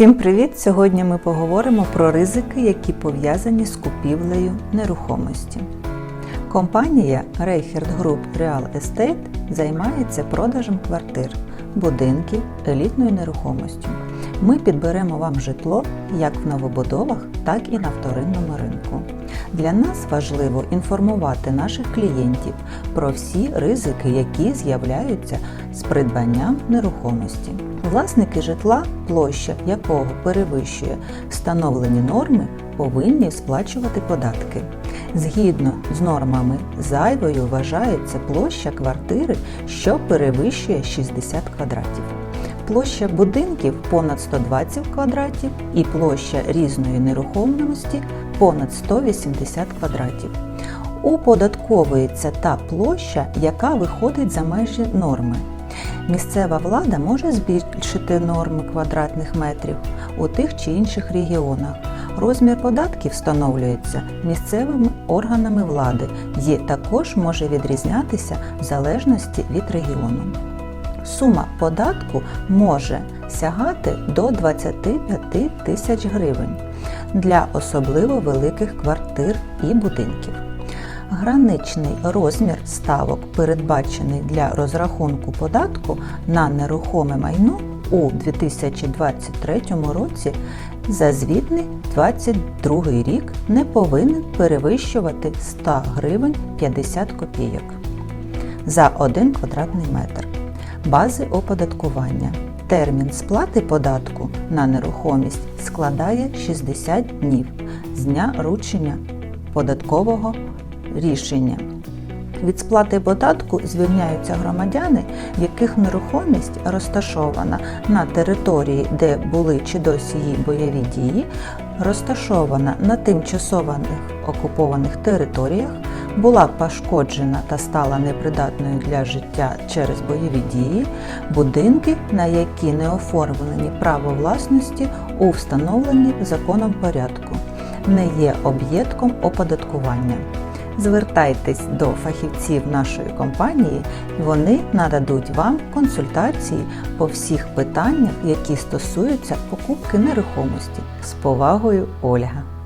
Всім привіт! Сьогодні ми поговоримо про ризики, які пов'язані з купівлею нерухомості. Компанія Reichert Group Real Estate займається продажем квартир, будинків, елітною нерухомістю. Ми підберемо вам житло як в новобудовах, так і на вторинному ринку. Для нас важливо інформувати наших клієнтів про всі ризики, які з'являються з придбанням нерухомості. Власники житла, площа якого перевищує встановлені норми, повинні сплачувати податки. Згідно з нормами, зайвою вважається площа квартири, що перевищує 60 квадратів. Площа будинків понад 120 квадратів і площа різної нерухомості понад 180 квадратів. Оподатковується та площа, яка виходить за межі норми. Місцева влада може збільшити норми квадратних метрів у тих чи інших регіонах. Розмір податків встановлюється місцевими органами влади і також може відрізнятися в залежності від регіону. Сума податку може сягати до 25 тисяч гривень для особливо великих квартир і будинків. Граничний розмір ставок, передбачений для розрахунку податку на нерухоме майно у 2023 році за звітний 2022 рік не повинен перевищувати 100 гривень 50 копійок за 1 квадратний метр. Бази оподаткування. Термін сплати податку на нерухомість складає 60 днів з дня ручення податкового рішення. Від сплати податку звільняються громадяни, в яких нерухомість розташована на території, де були чи досі її бойові дії, розташована на тимчасово окупованих територіях, була пошкоджена та стала непридатною для життя через бойові дії, будинки, на які не оформлені право власності у встановленні законом порядку, не є об'єктом оподаткування. Звертайтесь до фахівців нашої компанії, вони нададуть вам консультації по всіх питаннях, які стосуються покупки нерухомості. З повагою, Ольга.